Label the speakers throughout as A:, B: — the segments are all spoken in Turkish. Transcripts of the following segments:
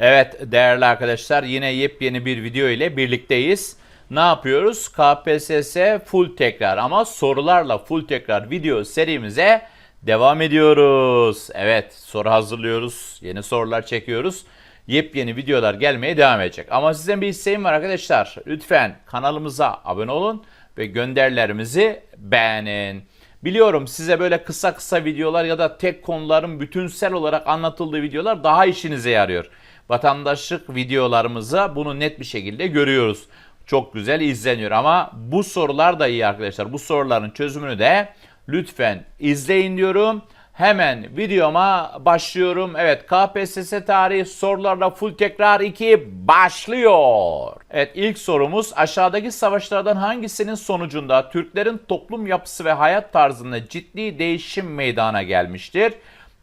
A: Evet değerli arkadaşlar yine yepyeni bir video ile birlikteyiz. Ne yapıyoruz? KPSS full tekrar ama sorularla full tekrar video serimize devam ediyoruz. Evet soru hazırlıyoruz. Yeni sorular çekiyoruz. Yepyeni videolar gelmeye devam edecek. Ama sizden bir isteğim var arkadaşlar. Lütfen kanalımıza abone olun ve gönderilerimizi beğenin. Biliyorum size böyle kısa kısa videolar ya da tek konuların bütünsel olarak anlatıldığı videolar daha işinize yarıyor. Vatandaşlık videolarımıza bunu net bir şekilde görüyoruz. Çok güzel izleniyor ama bu sorular da iyi arkadaşlar. Bu soruların çözümünü de lütfen izleyin diyorum. Hemen videoma başlıyorum. Evet KPSS tarihi sorularla full tekrar 2 başlıyor. Evet ilk sorumuz aşağıdaki savaşlardan hangisinin sonucunda Türklerin toplum yapısı ve hayat tarzında ciddi değişim meydana gelmiştir?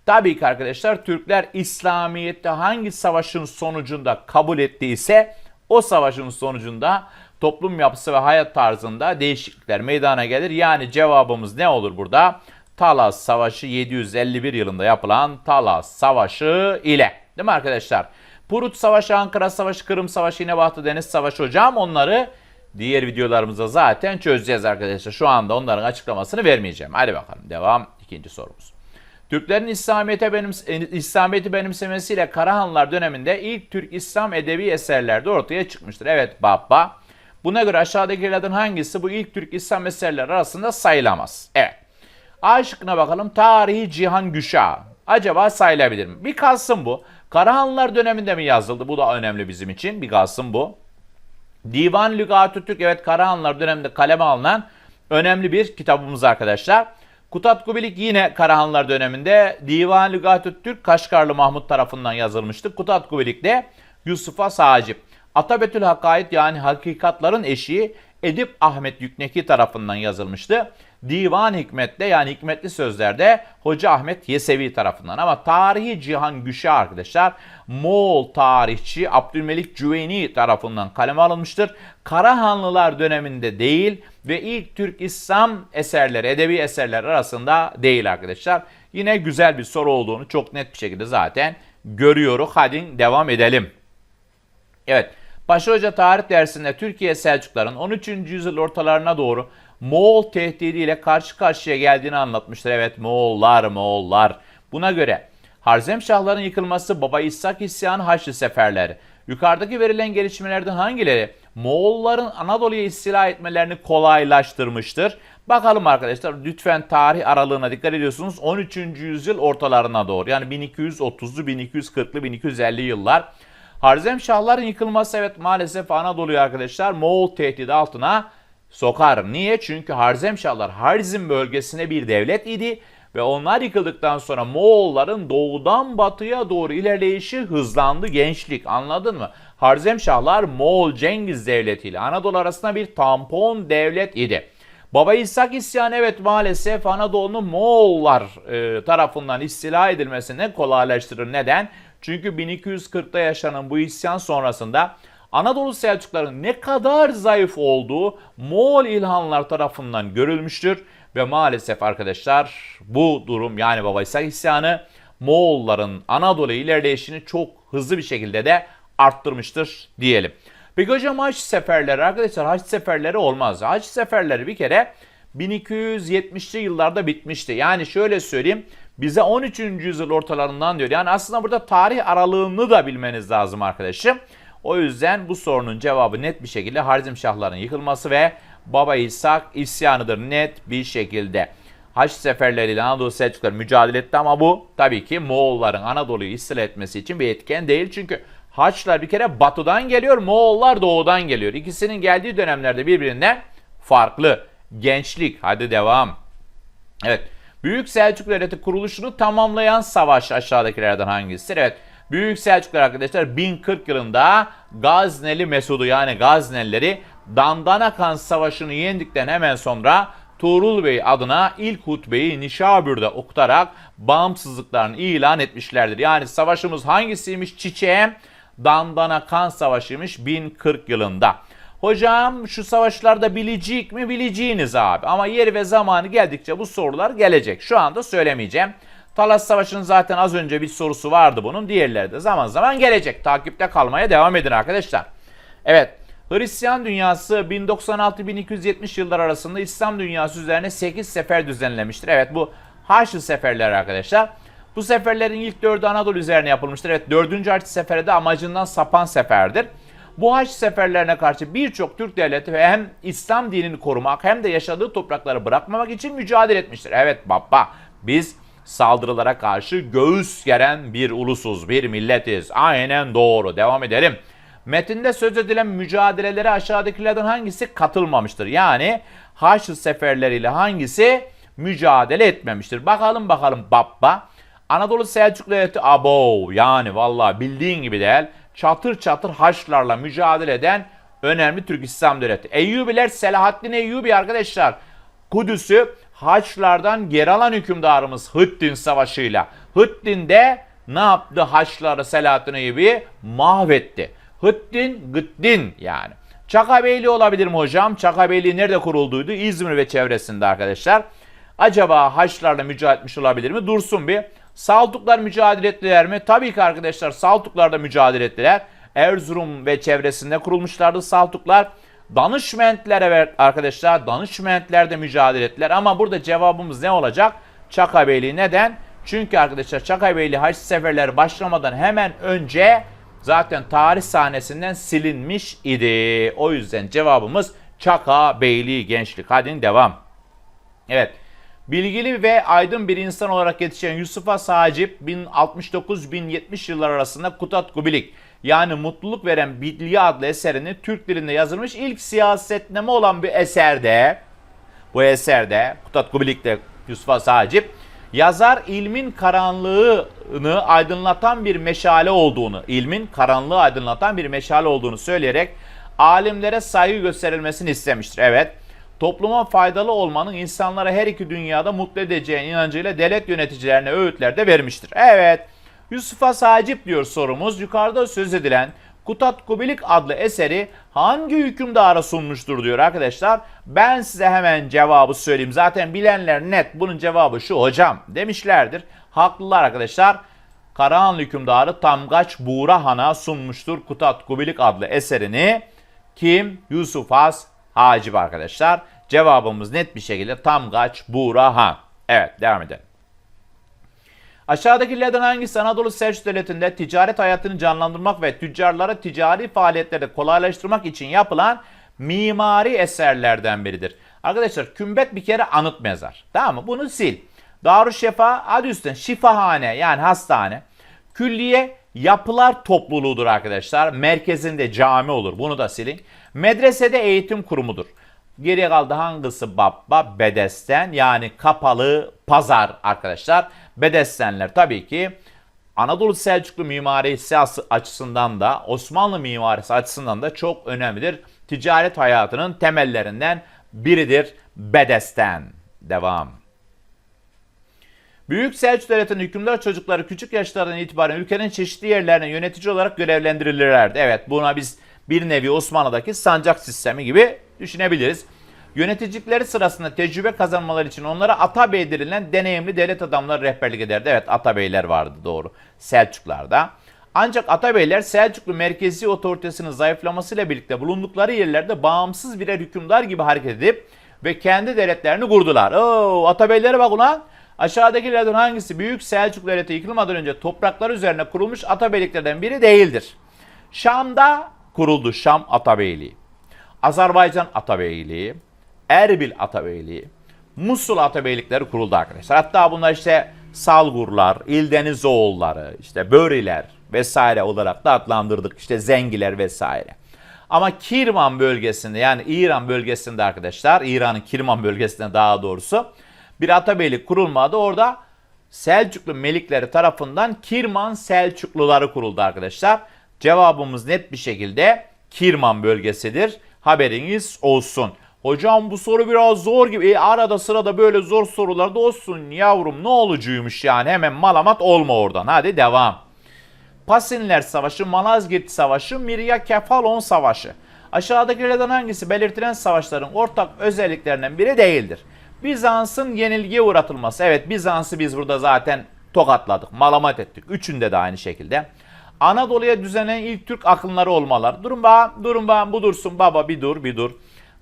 A: Tabii ki arkadaşlar Türkler İslamiyet'te hangi savaşın sonucunda kabul ettiyse o savaşın sonucunda toplum yapısı ve hayat tarzında değişiklikler meydana gelir. Yani cevabımız ne olur burada? Talas Savaşı 751 yılında yapılan Talas Savaşı ile. Değil mi arkadaşlar? Purut Savaşı, Ankara Savaşı, Kırım Savaşı, İnebahtı Deniz Savaşı hocam onları diğer videolarımızda zaten çözeceğiz arkadaşlar. Şu anda onların açıklamasını vermeyeceğim. Hadi bakalım devam ikinci sorumuz. Türklerin İslamiyet'e benim, İslamiyet'i benimsemesiyle Karahanlılar döneminde ilk Türk İslam edebi eserlerde ortaya çıkmıştır. Evet baba. Buna göre aşağıdakilerden hangisi bu ilk Türk İslam eserleri arasında sayılamaz? Evet. A şıkkına bakalım. Tarihi Cihan Güşa. Acaba sayılabilir mi? Bir kalsın bu. Karahanlılar döneminde mi yazıldı? Bu da önemli bizim için. Bir kalsın bu. Divan Lügatü Türk evet Karahanlılar döneminde kaleme alınan önemli bir kitabımız arkadaşlar. Kutat Kubilik yine Karahanlılar döneminde Divan Lügatü Türk Kaşgarlı Mahmut tarafından yazılmıştı. Kutat Kubilik de Yusuf'a Sacip. Atabetül Hakait yani Hakikatların eşiği Edip Ahmet Yükneki tarafından yazılmıştı. Divan Hikmet'te yani Hikmetli Sözler'de Hoca Ahmet Yesevi tarafından. Ama Tarihi Cihan Güşe arkadaşlar Moğol tarihçi Abdülmelik Cüveyni tarafından kaleme alınmıştır. Karahanlılar döneminde değil ve ilk Türk İslam eserleri, edebi eserler arasında değil arkadaşlar. Yine güzel bir soru olduğunu çok net bir şekilde zaten görüyoruz. Hadi devam edelim. Evet. Paşa Hoca tarih dersinde Türkiye Selçukların 13. yüzyıl ortalarına doğru Moğol tehdidiyle karşı karşıya geldiğini anlatmıştır. Evet Moğollar, Moğollar. Buna göre Harzemşahların yıkılması, Baba İshak isyanı, Haçlı seferleri. Yukarıdaki verilen gelişmelerden hangileri Moğolların Anadolu'ya istila etmelerini kolaylaştırmıştır? Bakalım arkadaşlar lütfen tarih aralığına dikkat ediyorsunuz. 13. yüzyıl ortalarına doğru yani 1230'lu, 1240'lı, 1250 yıllar. Harzemşahların yıkılması evet maalesef Anadolu'yu arkadaşlar Moğol tehdidi altına sokar. Niye? Çünkü Harzemşahlar Harzim bölgesine bir devlet idi ve onlar yıkıldıktan sonra Moğolların doğudan batıya doğru ilerleyişi hızlandı gençlik anladın mı? Harzemşahlar Moğol Cengiz Devleti ile Anadolu arasında bir tampon devlet idi. Baba İshak isyanı evet maalesef Anadolu'nun Moğollar e, tarafından istila edilmesini kolaylaştırır. Neden? Çünkü 1240'ta yaşanan bu isyan sonrasında Anadolu Selçukların ne kadar zayıf olduğu Moğol İlhanlar tarafından görülmüştür. Ve maalesef arkadaşlar bu durum yani Baba isyanı Moğolların Anadolu ilerleyişini çok hızlı bir şekilde de arttırmıştır diyelim. Peki hocam haç seferleri arkadaşlar haç seferleri olmaz. Haç seferleri bir kere 1270'li yıllarda bitmişti. Yani şöyle söyleyeyim bize 13. yüzyıl ortalarından diyor. Yani aslında burada tarih aralığını da bilmeniz lazım arkadaşım. O yüzden bu sorunun cevabı net bir şekilde Harzemşahların yıkılması ve Baba İshak isyanıdır net bir şekilde. Haç seferleriyle Anadolu Selçuklar mücadele etti ama bu tabii ki Moğolların Anadolu'yu istila etmesi için bir etken değil. Çünkü Haçlar bir kere batıdan geliyor, Moğollar doğudan geliyor. İkisinin geldiği dönemlerde birbirinden farklı. Gençlik, hadi devam. Evet, Büyük Selçuklu Devleti kuruluşunu tamamlayan savaş aşağıdakilerden hangisidir? Evet, Büyük Selçuklular arkadaşlar 1040 yılında Gazneli Mesud'u yani Gaznelileri Dandanakan Savaşı'nı yendikten hemen sonra Tuğrul Bey adına ilk hutbeyi Nişabür'de okutarak bağımsızlıklarını ilan etmişlerdir. Yani savaşımız hangisiymiş çiçeğe? Dandanakan Savaşı'ymış 1040 yılında. Hocam şu savaşlarda bilecek mi? Bileceğiniz abi. Ama yeri ve zamanı geldikçe bu sorular gelecek. Şu anda söylemeyeceğim. Talas Savaşı'nın zaten az önce bir sorusu vardı bunun. Diğerleri de zaman zaman gelecek. Takipte kalmaya devam edin arkadaşlar. Evet. Hristiyan dünyası 1096-1270 yıllar arasında İslam dünyası üzerine 8 sefer düzenlemiştir. Evet bu Haçlı seferleri arkadaşlar. Bu seferlerin ilk dördü Anadolu üzerine yapılmıştır. Evet dördüncü Haçlı seferi de amacından sapan seferdir. Bu haç seferlerine karşı birçok Türk devleti hem İslam dinini korumak hem de yaşadığı toprakları bırakmamak için mücadele etmiştir. Evet baba biz saldırılara karşı göğüs geren bir ulusuz, bir milletiz. Aynen doğru. Devam edelim. Metinde söz edilen mücadelelere aşağıdakilerden hangisi katılmamıştır? Yani Haçlı seferleriyle hangisi mücadele etmemiştir? Bakalım bakalım baba. Anadolu Selçuklu devleti abo yani vallahi bildiğin gibi değil çatır çatır Haçlılarla mücadele eden önemli Türk İslam devleti. Eyyubiler Selahaddin Eyyubi arkadaşlar Kudüs'ü Haçlılardan geri alan hükümdarımız Hıddin Savaşı'yla. Hıddin de ne yaptı Haçlıları Selahaddin Eyyubi? Mahvetti. Hıddin, Gıddin yani. Çakabeyli olabilir mi hocam? Çakabeyli nerede kurulduydu? İzmir ve çevresinde arkadaşlar. Acaba Haçlılarla mücadele etmiş olabilir mi? Dursun bir. Saltuklar mücadele ettiler mi? Tabii ki arkadaşlar Saltuklar da mücadele ettiler. Erzurum ve çevresinde kurulmuşlardı Saltuklar. Danışmentlere arkadaşlar. Danışmentler de mücadele ettiler. Ama burada cevabımız ne olacak? Çakabeyli neden? Çünkü arkadaşlar Çakabeyli Haç seferleri başlamadan hemen önce zaten tarih sahnesinden silinmiş idi. O yüzden cevabımız Çakabeyli gençlik. Hadi devam. Evet. Bilgili ve aydın bir insan olarak yetişen Yusuf'a Sacip 1069-1070 yıllar arasında Kutat Kubilik yani mutluluk veren bilgi adlı eserini Türk dilinde yazılmış ilk siyasetname olan bir eserde bu eserde Kutat Kubilik'te Yusuf'a Sacip yazar ilmin karanlığını aydınlatan bir meşale olduğunu, ilmin karanlığı aydınlatan bir meşale olduğunu söyleyerek alimlere saygı gösterilmesini istemiştir. Evet, topluma faydalı olmanın insanlara her iki dünyada mutlu edeceği inancıyla devlet yöneticilerine öğütler de vermiştir. Evet, Yusuf'a Sacip diyor sorumuz. Yukarıda söz edilen Kutat Kubilik adlı eseri hangi hükümdara sunmuştur diyor arkadaşlar. Ben size hemen cevabı söyleyeyim. Zaten bilenler net bunun cevabı şu hocam demişlerdir. Haklılar arkadaşlar. Karahanlı hükümdarı Tamgaç Buğra Han'a sunmuştur Kutat Kubilik adlı eserini. Kim? Yusuf Has Hacip arkadaşlar. Cevabımız net bir şekilde Tamgaç Buğra Han. Evet devam edelim. Aşağıdakilerden hangisi Anadolu Selçuk Devleti'nde ticaret hayatını canlandırmak ve tüccarlara ticari faaliyetleri kolaylaştırmak için yapılan mimari eserlerden biridir? Arkadaşlar kümbet bir kere anıt mezar. Tamam mı? Bunu sil. Darüşşefa adı üstüne şifahane yani hastane. Külliye yapılar topluluğudur arkadaşlar. Merkezinde cami olur. Bunu da silin. Medresede eğitim kurumudur. Geriye kaldı hangisi babba? Bedesten yani kapalı pazar arkadaşlar. Bedestenler tabii ki Anadolu Selçuklu mimarisi açısından da Osmanlı mimarisi açısından da çok önemlidir. Ticaret hayatının temellerinden biridir Bedesten. Devam. Büyük Selçuk Devleti'nin hükümdar çocukları küçük yaşlardan itibaren ülkenin çeşitli yerlerine yönetici olarak görevlendirilirlerdi. Evet buna biz bir nevi Osmanlı'daki sancak sistemi gibi düşünebiliriz. Yöneticilikleri sırasında tecrübe kazanmaları için onlara atabey denilen deneyimli devlet adamları rehberlik ederdi. Evet atabeyler vardı doğru Selçuklarda. Ancak atabeyler Selçuklu merkezi otoritesinin zayıflamasıyla birlikte bulundukları yerlerde bağımsız birer hükümdar gibi hareket edip ve kendi devletlerini kurdular. Oo, atabeylere bak ulan. Aşağıdakilerden hangisi Büyük Selçuklu Devleti yıkılmadan önce topraklar üzerine kurulmuş atabeyliklerden biri değildir? Şam'da kuruldu Şam Atabeyliği. Azerbaycan Atabeyliği, Erbil Atabeyliği, Musul Atabeylikleri kuruldu arkadaşlar. Hatta bunlar işte Salgurlar, İldenizoğulları, işte Böriler vesaire olarak da adlandırdık. İşte Zengiler vesaire. Ama Kirman bölgesinde yani İran bölgesinde arkadaşlar, İran'ın Kirman bölgesinde daha doğrusu bir atabeylik kurulmadı. Orada Selçuklu melikleri tarafından Kirman Selçukluları kuruldu arkadaşlar. Cevabımız net bir şekilde Kirman bölgesidir. Haberiniz olsun. Hocam bu soru biraz zor gibi. E, arada sırada böyle zor sorular da olsun yavrum ne olucuymuş yani hemen malamat olma oradan. Hadi devam. Pasinler Savaşı, Malazgirt Savaşı, Mirya Kefalon Savaşı. Aşağıdakilerden hangisi belirtilen savaşların ortak özelliklerinden biri değildir? Bizans'ın yenilgiye uğratılması. Evet Bizans'ı biz burada zaten tokatladık, malamat ettik. Üçünde de aynı şekilde. Anadolu'ya düzenlenen ilk Türk akınları olmalar. Durun ba, durun ba, bu dursun baba bir dur, bir dur.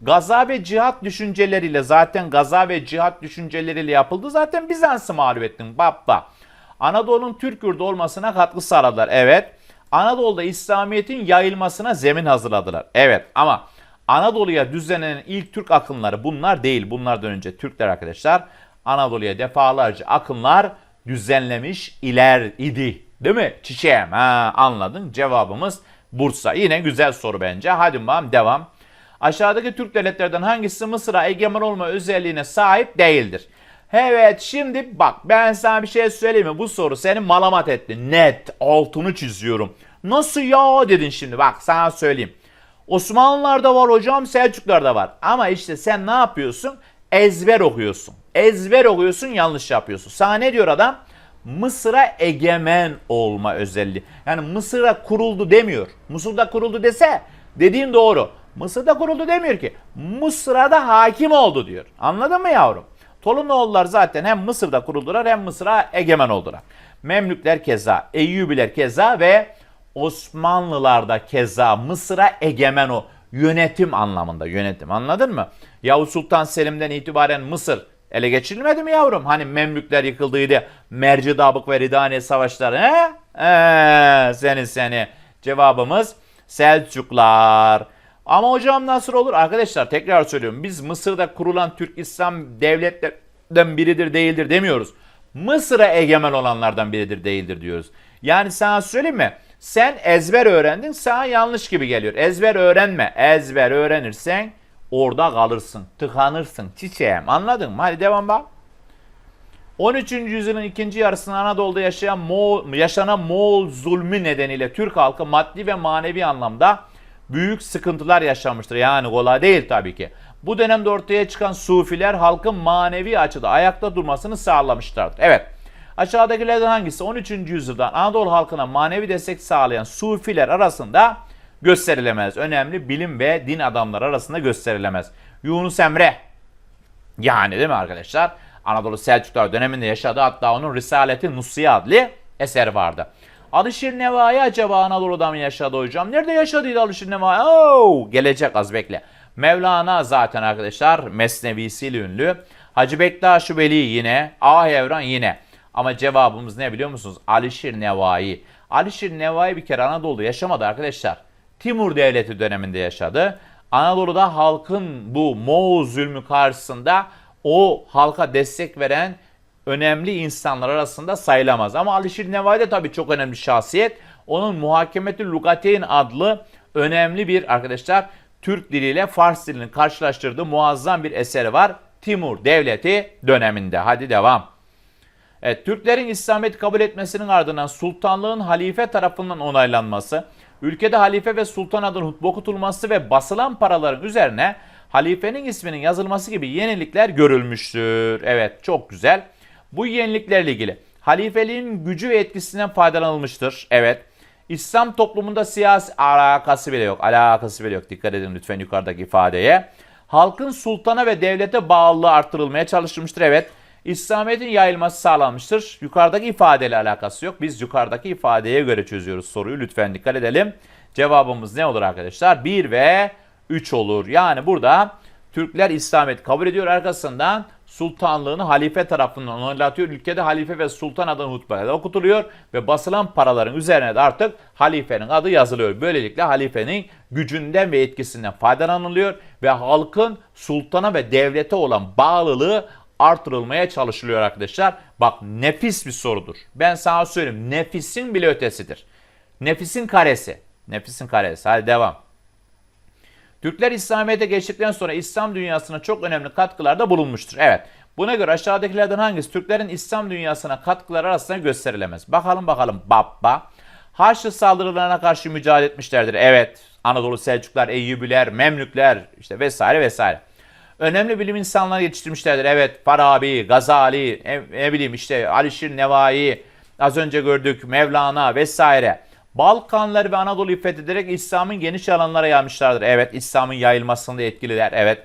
A: Gaza ve cihat düşünceleriyle zaten gaza ve cihat düşünceleriyle yapıldı. Zaten Bizans'ı mağlup ettin baba. Anadolu'nun Türk yurdu olmasına katkı sağladılar. Evet. Anadolu'da İslamiyet'in yayılmasına zemin hazırladılar. Evet ama Anadolu'ya düzenlenen ilk Türk akınları bunlar değil. Bunlardan önce Türkler arkadaşlar Anadolu'ya defalarca akınlar düzenlemiş iler idi. Değil mi? Çiçeğim. Ha, anladın. Cevabımız Bursa. Yine güzel soru bence. Hadi bakalım devam. Aşağıdaki Türk devletlerden hangisi Mısır'a egemen olma özelliğine sahip değildir? Evet şimdi bak ben sana bir şey söyleyeyim mi? Bu soru seni malamat etti. Net altını çiziyorum. Nasıl ya dedin şimdi bak sana söyleyeyim. Osmanlılar'da var hocam Selçuklar'da var. Ama işte sen ne yapıyorsun? Ezber okuyorsun. Ezber okuyorsun yanlış yapıyorsun. Sana ne diyor adam? Mısır'a egemen olma özelliği. Yani Mısır'a kuruldu demiyor. Mısır'da kuruldu dese dediğin doğru. Mısır'da kuruldu demiyor ki. Mısır'a da hakim oldu diyor. Anladın mı yavrum? Tolunoğullar zaten hem Mısır'da kuruldular hem Mısır'a egemen oldular. Memlükler keza, Eyyubiler keza ve Osmanlılar keza Mısır'a egemen o. Yönetim anlamında yönetim anladın mı? Yavuz Sultan Selim'den itibaren Mısır ele geçirilmedi mi yavrum? Hani Memlükler yıkıldıydı. Mercidabık ve Ridane savaşları. He? He, seni seni. Cevabımız Selçuklar. Ama hocam nasıl olur? Arkadaşlar tekrar söylüyorum. Biz Mısır'da kurulan Türk İslam devletlerden biridir değildir demiyoruz. Mısır'a egemen olanlardan biridir değildir diyoruz. Yani sana söyleyeyim mi? Sen ezber öğrendin sana yanlış gibi geliyor. Ezber öğrenme. Ezber öğrenirsen orada kalırsın. Tıkanırsın çiçeğim. Anladın mı? Hadi devam bak. 13. yüzyılın ikinci yarısında Anadolu'da yaşayan Moğol, yaşanan Moğol zulmü nedeniyle Türk halkı maddi ve manevi anlamda büyük sıkıntılar yaşamıştır. Yani kolay değil tabii ki. Bu dönemde ortaya çıkan sufiler halkın manevi açıda ayakta durmasını sağlamışlardır. Evet. Aşağıdakilerden hangisi 13. yüzyılda Anadolu halkına manevi destek sağlayan sufiler arasında gösterilemez. Önemli bilim ve din adamları arasında gösterilemez. Yunus Emre. Yani değil mi arkadaşlar? Anadolu Selçuklar döneminde yaşadı. Hatta onun Risaleti Nusiye adlı eser vardı. Alışır Nevai acaba Anadolu'da mı yaşadı hocam? Nerede yaşadıydı Alışır Nevai? Oo, gelecek az bekle. Mevlana zaten arkadaşlar Mesnevisiyle ünlü. Hacı Bektaş Veli yine. Ah Evran yine. Ama cevabımız ne biliyor musunuz? Alişir Nevai. Alişir Nevai bir kere Anadolu'da yaşamadı arkadaşlar. Timur Devleti döneminde yaşadı. Anadolu'da halkın bu Moğol zulmü karşısında o halka destek veren önemli insanlar arasında sayılamaz. Ama Alişir Nevai de tabii çok önemli şahsiyet. Onun Muhakemetü Lugateyn adlı önemli bir arkadaşlar Türk diliyle Fars dilini karşılaştırdığı muazzam bir eseri var. Timur Devleti döneminde. Hadi devam. Evet, Türklerin İslamiyet'i kabul etmesinin ardından sultanlığın halife tarafından onaylanması, ülkede halife ve sultan adının hutbe okutulması ve basılan paraların üzerine halifenin isminin yazılması gibi yenilikler görülmüştür. Evet, çok güzel. Bu yeniliklerle ilgili halifeliğin gücü ve etkisinden faydalanılmıştır. Evet. İslam toplumunda siyasi alakası bile yok. Alakası bile yok. Dikkat edin lütfen yukarıdaki ifadeye. Halkın sultana ve devlete bağlılığı artırılmaya çalışılmıştır. Evet. İslamiyet'in yayılması sağlanmıştır. Yukarıdaki ifadeyle alakası yok. Biz yukarıdaki ifadeye göre çözüyoruz soruyu. Lütfen dikkat edelim. Cevabımız ne olur arkadaşlar? 1 ve 3 olur. Yani burada Türkler İslamiyet kabul ediyor. Arkasından sultanlığını halife tarafından onaylatıyor. Ülkede halife ve sultan adının hutbeler okutuluyor ve basılan paraların üzerine de artık halifenin adı yazılıyor. Böylelikle halifenin gücünden ve etkisinden faydalanılıyor ve halkın sultana ve devlete olan bağlılığı artırılmaya çalışılıyor arkadaşlar. Bak nefis bir sorudur. Ben sana söyleyeyim nefisin bile ötesidir. Nefisin karesi. Nefisin karesi. Hadi devam. Türkler İslamiyet'e geçtikten sonra İslam dünyasına çok önemli katkılarda bulunmuştur. Evet. Buna göre aşağıdakilerden hangisi Türklerin İslam dünyasına katkıları arasında gösterilemez? Bakalım bakalım baba. Haçlı saldırılarına karşı mücadele etmişlerdir. Evet. Anadolu Selçuklar, Eyyubiler, Memlükler işte vesaire vesaire. Önemli bilim insanları yetiştirmişlerdir. Evet Farabi, Gazali, ne, ne bileyim işte Alişir Nevai, az önce gördük Mevlana vesaire. Balkanları ve Anadolu'yu fethederek İslam'ın geniş alanlara yaymışlardır. Evet İslam'ın yayılmasında etkililer. Evet.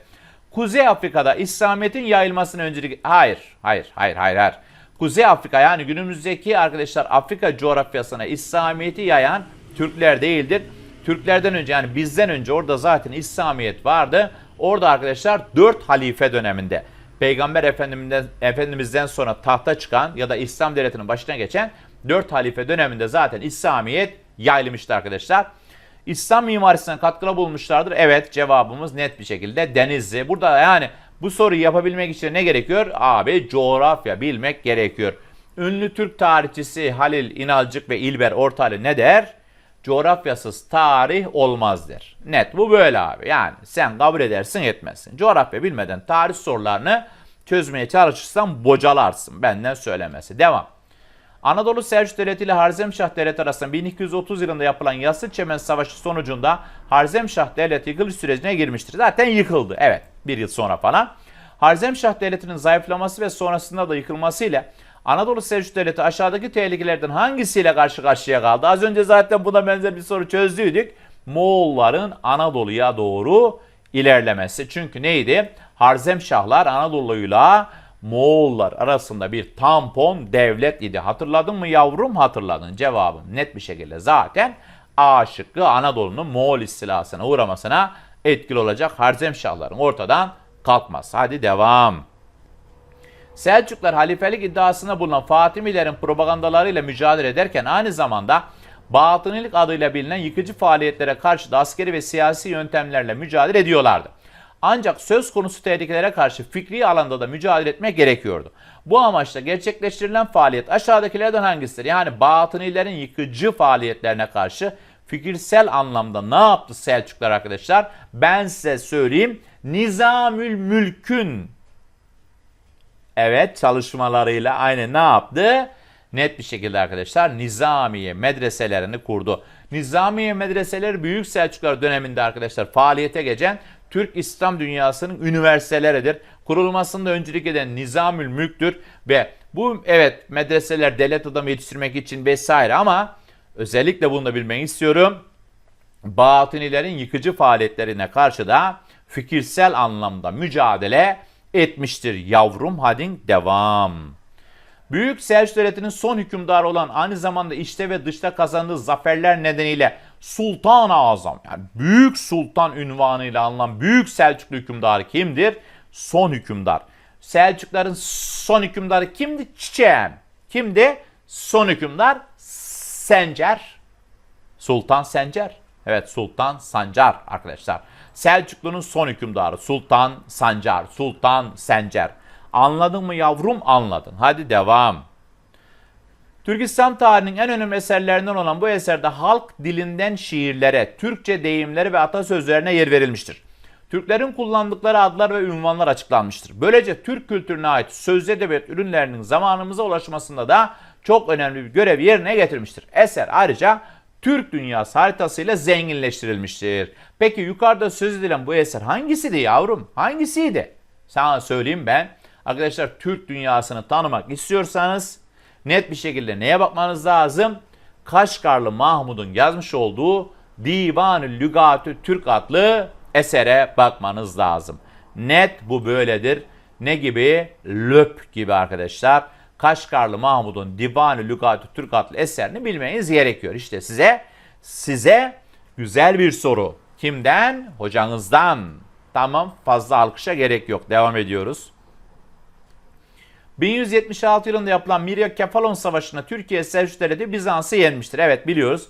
A: Kuzey Afrika'da İslamiyet'in yayılmasını öncelik... Hayır, hayır, hayır, hayır, hayır. Kuzey Afrika yani günümüzdeki arkadaşlar Afrika coğrafyasına İslamiyet'i yayan Türkler değildir. Türklerden önce yani bizden önce orada zaten İslamiyet vardı. Orada arkadaşlar 4 halife döneminde Peygamber Efendimiz'den, Efendimiz'den sonra tahta çıkan ya da İslam devletinin başına geçen 4 halife döneminde zaten İslamiyet yayılmıştı arkadaşlar. İslam mimarisine katkıda bulmuşlardır. Evet cevabımız net bir şekilde Denizli. Burada yani bu soruyu yapabilmek için ne gerekiyor? Abi coğrafya bilmek gerekiyor. Ünlü Türk tarihçisi Halil İnalcık ve İlber Ortaylı ne der? Coğrafyasız tarih olmaz der. Net bu böyle abi. Yani sen kabul edersin etmezsin. Coğrafya bilmeden tarih sorularını çözmeye çalışırsan bocalarsın. Benden söylemesi. Devam. Anadolu Selçuk Devleti ile Harzemşah Devleti arasında 1230 yılında yapılan Yassı Çemen Savaşı sonucunda Harzemşah Devleti yıkılış sürecine girmiştir. Zaten yıkıldı. Evet bir yıl sonra falan. Harzemşah Devleti'nin zayıflaması ve sonrasında da yıkılmasıyla Anadolu Selçuk Devleti aşağıdaki tehlikelerden hangisiyle karşı karşıya kaldı? Az önce zaten buna benzer bir soru çözdüydük. Moğolların Anadolu'ya doğru ilerlemesi. Çünkü neydi? Harzemşahlar Anadolu'yla Moğollar arasında bir tampon devlet idi. Hatırladın mı yavrum? Hatırladın. Cevabım net bir şekilde zaten A şıkkı Anadolu'nun Moğol istilasına uğramasına etkili olacak Harzemşahların ortadan kalkmaz. Hadi devam. Selçuklar halifelik iddiasına bulunan Fatimilerin propagandalarıyla mücadele ederken aynı zamanda Batınilik adıyla bilinen yıkıcı faaliyetlere karşı da askeri ve siyasi yöntemlerle mücadele ediyorlardı. Ancak söz konusu tehlikelere karşı fikri alanda da mücadele etmek gerekiyordu. Bu amaçla gerçekleştirilen faaliyet aşağıdakilerden hangisidir? Yani Batınilerin yıkıcı faaliyetlerine karşı fikirsel anlamda ne yaptı Selçuklar arkadaşlar? Ben size söyleyeyim. Nizamül Mülk'ün Evet çalışmalarıyla aynı ne yaptı? Net bir şekilde arkadaşlar Nizamiye medreselerini kurdu. Nizamiye medreseleri Büyük Selçuklar döneminde arkadaşlar faaliyete geçen Türk İslam dünyasının üniversiteleridir. Kurulmasında öncülük eden Nizamül Mülk'tür ve bu evet medreseler devlet adamı yetiştirmek için vesaire ama özellikle bunu da bilmeni istiyorum. Batınilerin yıkıcı faaliyetlerine karşı da fikirsel anlamda mücadele etmiştir yavrum. Hadi devam. Büyük Selçuk Devleti'nin son hükümdarı olan aynı zamanda içte ve dışta kazandığı zaferler nedeniyle Sultan-ı Azam yani Büyük Sultan ünvanıyla anılan Büyük Selçuklu hükümdarı kimdir? Son hükümdar. Selçukların son hükümdarı kimdi? Çiçeğim. Kimdi? Son hükümdar Sencer. Sultan Sencer. Evet Sultan Sancar arkadaşlar. Selçuklu'nun son hükümdarı Sultan Sancar, Sultan Sencer. Anladın mı yavrum? Anladın. Hadi devam. Türkistan tarihinin en önemli eserlerinden olan bu eserde halk dilinden şiirlere, Türkçe deyimleri ve atasözlerine yer verilmiştir. Türklerin kullandıkları adlar ve ünvanlar açıklanmıştır. Böylece Türk kültürüne ait sözlü edebiyat ürünlerinin zamanımıza ulaşmasında da çok önemli bir görev yerine getirmiştir. Eser ayrıca Türk dünyası haritasıyla zenginleştirilmiştir. Peki yukarıda söz edilen bu eser hangisiydi yavrum? Hangisiydi? Sana söyleyeyim ben. Arkadaşlar Türk dünyasını tanımak istiyorsanız net bir şekilde neye bakmanız lazım? Kaşgarlı Mahmud'un yazmış olduğu Divan-ı Lügatü Türk adlı esere bakmanız lazım. Net bu böyledir. Ne gibi? Löp gibi arkadaşlar. Kaşgarlı Mahmud'un Divan-ı Lügatü Türk adlı eserini bilmeniz gerekiyor. İşte size size güzel bir soru. Kimden? Hocanızdan. Tamam fazla alkışa gerek yok. Devam ediyoruz. 1176 yılında yapılan Mirya Kefalon Savaşı'nda Türkiye Selçuk Devleti Bizans'ı yenmiştir. Evet biliyoruz.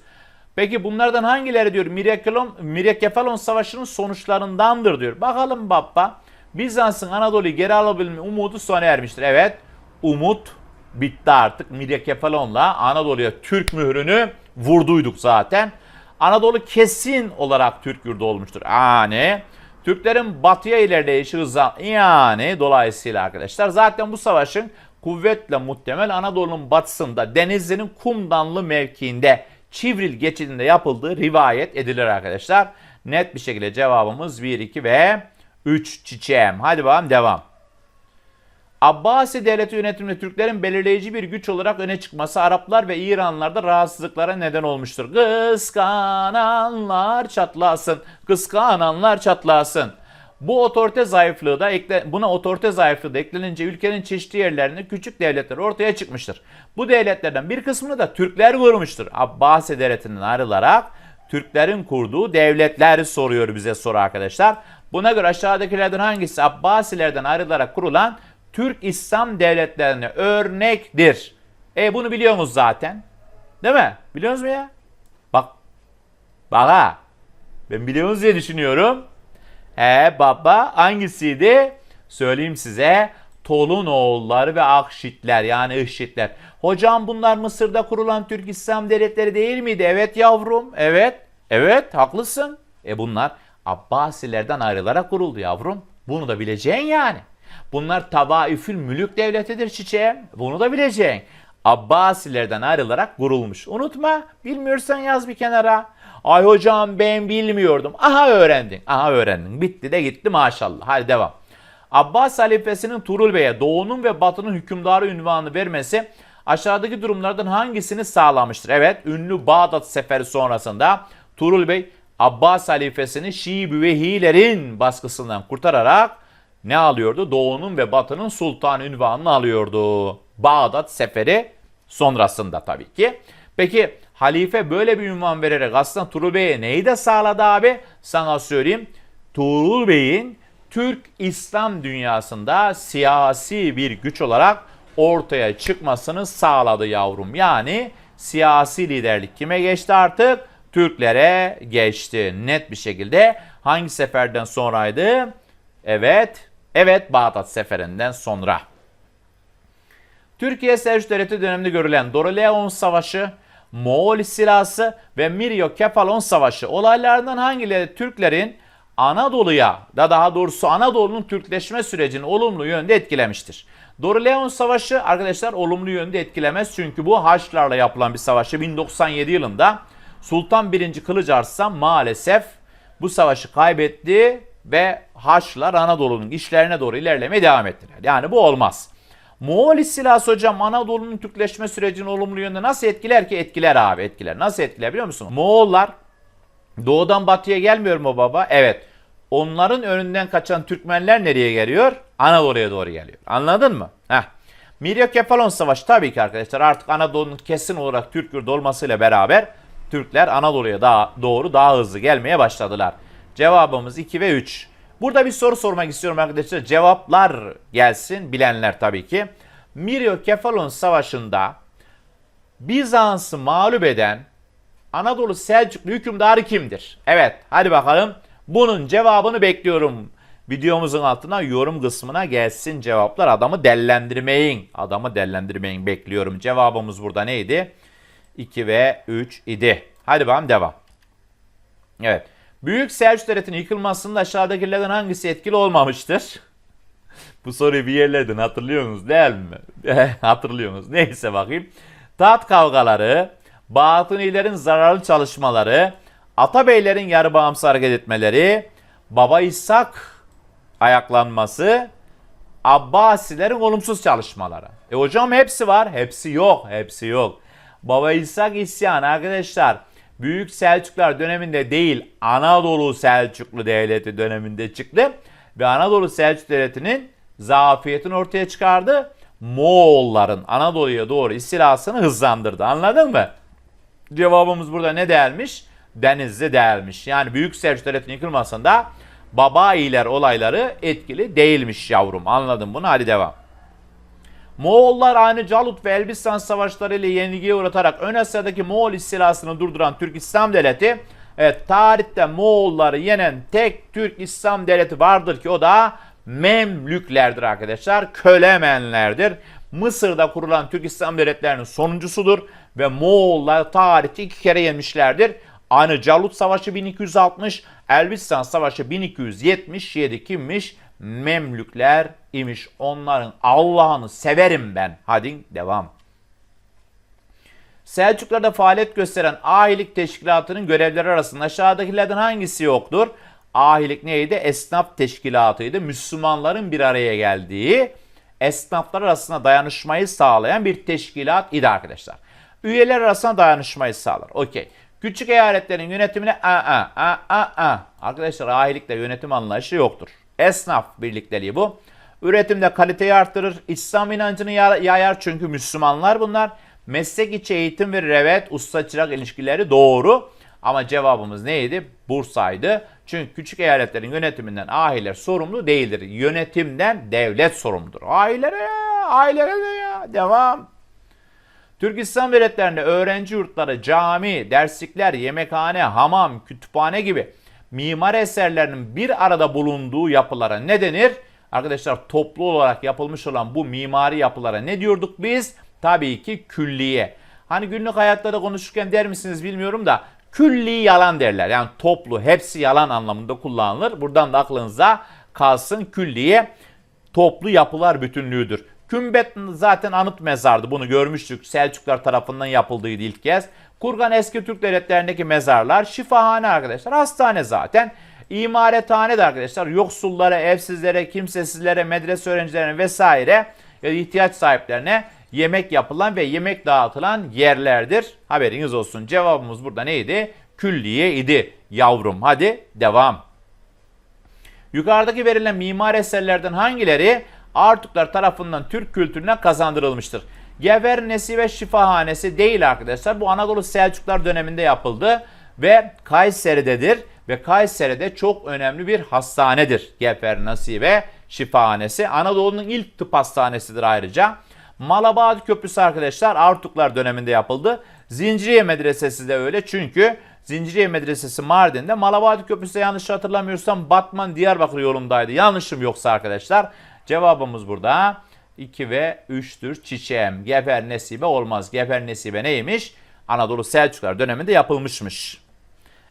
A: Peki bunlardan hangileri diyor Miryakelon, Miryakefalon Savaşı'nın sonuçlarındandır diyor. Bakalım baba. Bizans'ın Anadolu'yu geri alabilme umudu sona ermiştir. Evet umut bitti artık. Miryakefalon'la Anadolu'ya Türk mührünü vurduyduk zaten. Anadolu kesin olarak Türk yurdu olmuştur. Yani Türklerin batıya ilerleyişi hızlan yani dolayısıyla arkadaşlar zaten bu savaşın kuvvetle muhtemel Anadolu'nun batısında Denizli'nin Kumdanlı mevkiinde Çivril geçidinde yapıldığı rivayet edilir arkadaşlar. Net bir şekilde cevabımız 1, 2 ve 3 çiçeğim. Hadi bakalım devam. Abbasi devleti yönetiminde Türklerin belirleyici bir güç olarak öne çıkması Araplar ve İranlılarda rahatsızlıklara neden olmuştur. Kıskananlar çatlasın, kıskananlar çatlasın. Bu otorite zayıflığı da ekle, buna otorite zayıflığı da eklenince ülkenin çeşitli yerlerinde küçük devletler ortaya çıkmıştır. Bu devletlerden bir kısmını da Türkler kurmuştur. Abbasi devletinden ayrılarak Türklerin kurduğu devletleri soruyor bize soru arkadaşlar. Buna göre aşağıdakilerden hangisi Abbasilerden ayrılarak kurulan Türk İslam devletlerine örnektir? E bunu biliyorsunuz zaten. Değil mi? Biliyorsunuz mu ya? Bak. Bak. Ben biliyorsunuz diye düşünüyorum. He baba hangisiydi? Söyleyeyim size. Tolunoğulları ve Akşitler yani Ihşitler. Hocam bunlar Mısır'da kurulan Türk İslam devletleri değil miydi? Evet yavrum. Evet. Evet haklısın. E bunlar Abbasilerden ayrılarak kuruldu yavrum. Bunu da bileceksin yani. Bunlar Tavaifül Mülük Devleti'dir çiçeğim. Bunu da bileceksin. Abbasilerden ayrılarak kurulmuş. Unutma. Bilmiyorsan yaz bir kenara. Ay hocam ben bilmiyordum. Aha öğrendin. Aha öğrendin. Bitti de gitti maşallah. Hadi devam. Abbas halifesinin Turul Bey'e doğunun ve batının hükümdarı ünvanı vermesi aşağıdaki durumlardan hangisini sağlamıştır? Evet, ünlü Bağdat seferi sonrasında Turul Bey Abbas halifesini Şii Büvehilerin baskısından kurtararak ne alıyordu? Doğunun ve batının sultan ünvanını alıyordu. Bağdat seferi sonrasında tabii ki. Peki halife böyle bir ünvan vererek aslında Tuğrul Bey'e neyi de sağladı abi? Sana söyleyeyim. Tuğrul Bey'in Türk İslam dünyasında siyasi bir güç olarak ortaya çıkmasını sağladı yavrum. Yani siyasi liderlik kime geçti artık? Türklere geçti net bir şekilde. Hangi seferden sonraydı? Evet, evet Bağdat seferinden sonra. Türkiye Selçuk Devleti döneminde görülen Doroleon Savaşı, Moğol istilası ve Miryo Kefalon Savaşı olaylarından hangileri Türklerin Anadolu'ya da daha doğrusu Anadolu'nun Türkleşme sürecini olumlu yönde etkilemiştir. Doroleon Savaşı arkadaşlar olumlu yönde etkilemez çünkü bu Haçlılarla yapılan bir savaşı 1097 yılında Sultan 1. Kılıç Arslan maalesef bu savaşı kaybetti ve Haçlılar Anadolu'nun işlerine doğru ilerlemeye devam ettiler. Yani bu olmaz. Moğol istilası hocam Anadolu'nun Türkleşme sürecini olumlu yönde nasıl etkiler ki? Etkiler abi etkiler. Nasıl etkiler biliyor musun? Moğollar doğudan batıya gelmiyor mu baba? Evet. Onların önünden kaçan Türkmenler nereye geliyor? Anadolu'ya doğru geliyor. Anladın mı? Heh. Miryokefalon Savaşı tabii ki arkadaşlar artık Anadolu'nun kesin olarak Türk yurdu olmasıyla beraber Türkler Anadolu'ya daha doğru daha hızlı gelmeye başladılar. Cevabımız 2 ve 3. Burada bir soru sormak istiyorum arkadaşlar. Cevaplar gelsin bilenler tabii ki. Miryokefalon Savaşı'nda Bizans'ı mağlup eden Anadolu Selçuklu hükümdarı kimdir? Evet hadi bakalım. Bunun cevabını bekliyorum. Videomuzun altına yorum kısmına gelsin cevaplar. Adamı dellendirmeyin. Adamı dellendirmeyin bekliyorum. Cevabımız burada neydi? 2 ve 3 idi. Hadi bakalım devam. Evet. Büyük Selçuk Devleti'nin yıkılmasında aşağıdakilerden hangisi etkili olmamıştır? Bu soruyu bir yerlerden hatırlıyorsunuz değil mi? hatırlıyorsunuz. Neyse bakayım. Taht kavgaları, Batınilerin zararlı çalışmaları, Atabeylerin yarı bağımsız hareket etmeleri, Baba İshak ayaklanması, Abbasilerin olumsuz çalışmaları. E hocam hepsi var. Hepsi yok. Hepsi yok. Baba İshak isyanı arkadaşlar. Büyük Selçuklar döneminde değil Anadolu Selçuklu Devleti döneminde çıktı. Ve Anadolu Selçuk Devleti'nin zafiyetini ortaya çıkardı. Moğolların Anadolu'ya doğru istilasını hızlandırdı. Anladın mı? Cevabımız burada ne değermiş? Denizli değermiş. Yani Büyük Selçuk Devleti'nin yıkılmasında Babailer olayları etkili değilmiş yavrum. Anladın bunu? Hadi devam. Moğollar aynı Calut ve Elbistan savaşları ile yenilgiye uğratarak Ön Asya'daki Moğol istilasını durduran Türk İslam Devleti, evet tarihte Moğolları yenen tek Türk İslam Devleti vardır ki o da Memlüklerdir arkadaşlar. Kölemenlerdir. Mısır'da kurulan Türk İslam Devletlerinin sonuncusudur ve Moğollar tarihte iki kere yemişlerdir. Aynı Calut Savaşı 1260, Elbistan Savaşı 1277 kimmiş? Memlükler imiş. Onların Allah'ını severim ben. Hadi devam. Selçuklarda faaliyet gösteren ahilik teşkilatının görevleri arasında aşağıdakilerden hangisi yoktur? Ahilik neydi? Esnaf teşkilatıydı. Müslümanların bir araya geldiği, esnaflar arasında dayanışmayı sağlayan bir teşkilat idi arkadaşlar. Üyeler arasında dayanışmayı sağlar. Okey. Küçük eyaletlerin yönetimine a a a a a. Arkadaşlar ahilikle yönetim anlayışı yoktur. Esnaf birlikteliği bu. Üretimde kaliteyi arttırır. İslam inancını ya- yayar çünkü Müslümanlar bunlar. Meslek içi eğitim ve evet usta çırak ilişkileri doğru. Ama cevabımız neydi? Bursa'ydı. Çünkü küçük eyaletlerin yönetiminden aileler sorumlu değildir. Yönetimden devlet sorumludur. Ailelere ya, ailelere de ya. Devam. Türk İslam devletlerinde öğrenci yurtları, cami, derslikler, yemekhane, hamam, kütüphane gibi mimar eserlerinin bir arada bulunduğu yapılara ne denir? Arkadaşlar toplu olarak yapılmış olan bu mimari yapılara ne diyorduk biz? Tabii ki külliye. Hani günlük hayatta da konuşurken der misiniz bilmiyorum da külli yalan derler. Yani toplu hepsi yalan anlamında kullanılır. Buradan da aklınıza kalsın külliye toplu yapılar bütünlüğüdür. Kümbet zaten anıt mezardı. Bunu görmüştük. Selçuklar tarafından yapıldıydı ilk kez. Kurgan eski Türk devletlerindeki mezarlar. Şifahane arkadaşlar. Hastane zaten. İmarethane de arkadaşlar. Yoksullara, evsizlere, kimsesizlere, medrese öğrencilerine vesaire ya da ihtiyaç sahiplerine yemek yapılan ve yemek dağıtılan yerlerdir. Haberiniz olsun. Cevabımız burada neydi? Külliye idi yavrum. Hadi devam. Yukarıdaki verilen mimar eserlerden hangileri Artuklar tarafından Türk kültürüne kazandırılmıştır? Gever Nesibe Şifahanesi değil arkadaşlar. Bu Anadolu Selçuklar döneminde yapıldı ve Kayseri'dedir ve Kayseri'de çok önemli bir hastanedir. Gefer Nesibe Şifahanesi Anadolu'nun ilk tıp hastanesidir ayrıca. Malabadi Köprüsü arkadaşlar Artuklar döneminde yapıldı. Zinciriye Medresesi de öyle çünkü Zinciriye Medresesi Mardin'de. Malabadi Köprüsü yanlış hatırlamıyorsam Batman Diyarbakır yolundaydı. Yanlışım yoksa arkadaşlar. Cevabımız burada 2 ve 3'tür. Çiçeğim. Gefer Nesibe olmaz. Gefer Nesibe neymiş? Anadolu Selçuklar döneminde yapılmışmış.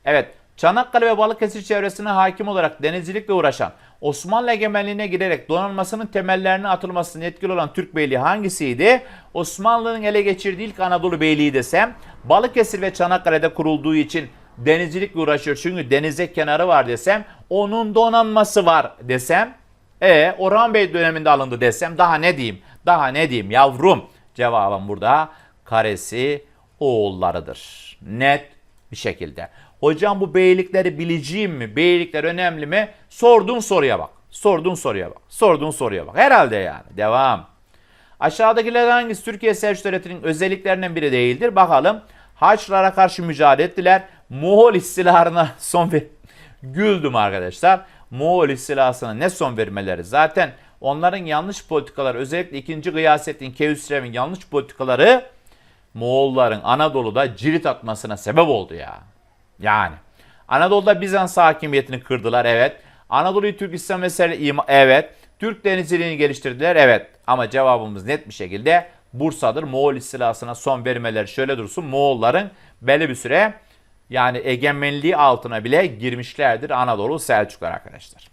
A: Evet, Çanakkale ve Balıkesir çevresine hakim olarak denizcilikle uğraşan, Osmanlı egemenliğine girerek donanmasının temellerinin atılmasına etkili olan Türk beyliği hangisiydi? Osmanlı'nın ele geçirdiği ilk Anadolu beyliği desem, Balıkesir ve Çanakkale'de kurulduğu için denizcilikle uğraşıyor çünkü denize kenarı var desem, onun donanması var desem, e Orhan Bey döneminde alındı desem daha ne diyeyim? Daha ne diyeyim yavrum? Cevabım burada karesi oğullarıdır. Net bir şekilde. Hocam bu beylikleri bileceğim mi? Beylikler önemli mi? Sorduğun soruya bak. Sorduğun soruya bak. Sorduğun soruya bak. Herhalde yani. Devam. Aşağıdakilerden hangisi Türkiye Selçuk Devleti'nin özelliklerinden biri değildir? Bakalım. Haçlılara karşı mücadele ettiler. Moğol istilarına son ver... Güldüm arkadaşlar. Moğol istilasına ne son vermeleri? Zaten onların yanlış politikaları özellikle 2. Gıyasettin Kevsirev'in yanlış politikaları Moğolların Anadolu'da cirit atmasına sebep oldu ya. Yani Anadolu'da Bizans hakimiyetini kırdılar evet. Anadolu'yu Türk İslam mesele ima evet. Türk denizciliğini geliştirdiler evet. Ama cevabımız net bir şekilde Bursa'dır. Moğol istilasına son vermeleri şöyle dursun. Moğolların belli bir süre yani egemenliği altına bile girmişlerdir Anadolu Selçuklar arkadaşlar.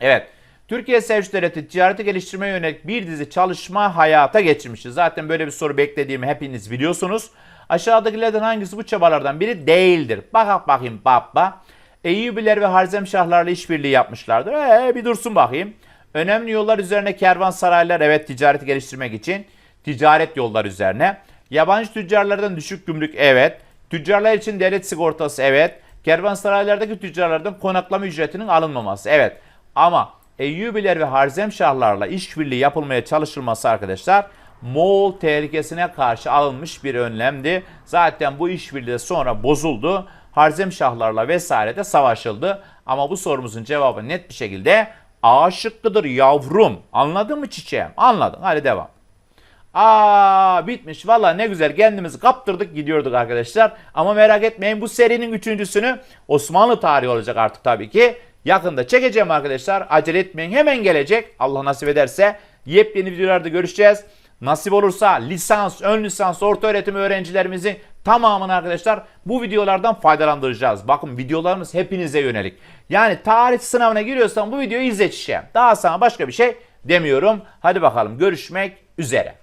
A: Evet. Türkiye Selçuk Devleti ticareti geliştirmeye yönelik bir dizi çalışma hayata geçirmiştir. Zaten böyle bir soru beklediğimi hepiniz biliyorsunuz. Aşağıdakilerden hangisi bu çabalardan biri değildir? Bak bakayım baba. Eyyubiler ve Harzemşahlarla işbirliği yapmışlardır. Ee, bir dursun bakayım. Önemli yollar üzerine kervansaraylar evet ticareti geliştirmek için. Ticaret yollar üzerine. Yabancı tüccarlardan düşük gümrük evet. Tüccarlar için devlet sigortası evet. Kervansaraylardaki tüccarlardan konaklama ücretinin alınmaması evet. Ama Eyyubiler ve Harzemşahlarla işbirliği yapılmaya çalışılması arkadaşlar Moğol tehlikesine karşı alınmış bir önlemdi. Zaten bu işbirliği sonra bozuldu. Harzemşahlarla vesaire de savaşıldı. Ama bu sorumuzun cevabı net bir şekilde A şıkkıdır yavrum. Anladın mı çiçeğim? Anladın. Hadi devam. Aa bitmiş. Valla ne güzel kendimizi kaptırdık gidiyorduk arkadaşlar. Ama merak etmeyin bu serinin üçüncüsünü Osmanlı tarihi olacak artık tabii ki. Yakında çekeceğim arkadaşlar. Acele etmeyin hemen gelecek. Allah nasip ederse yepyeni videolarda görüşeceğiz. Nasip olursa lisans, ön lisans, orta öğretim öğrencilerimizin tamamını arkadaşlar bu videolardan faydalandıracağız. Bakın videolarımız hepinize yönelik. Yani tarih sınavına giriyorsan bu videoyu izle çiçeğim. Daha sana başka bir şey demiyorum. Hadi bakalım görüşmek üzere.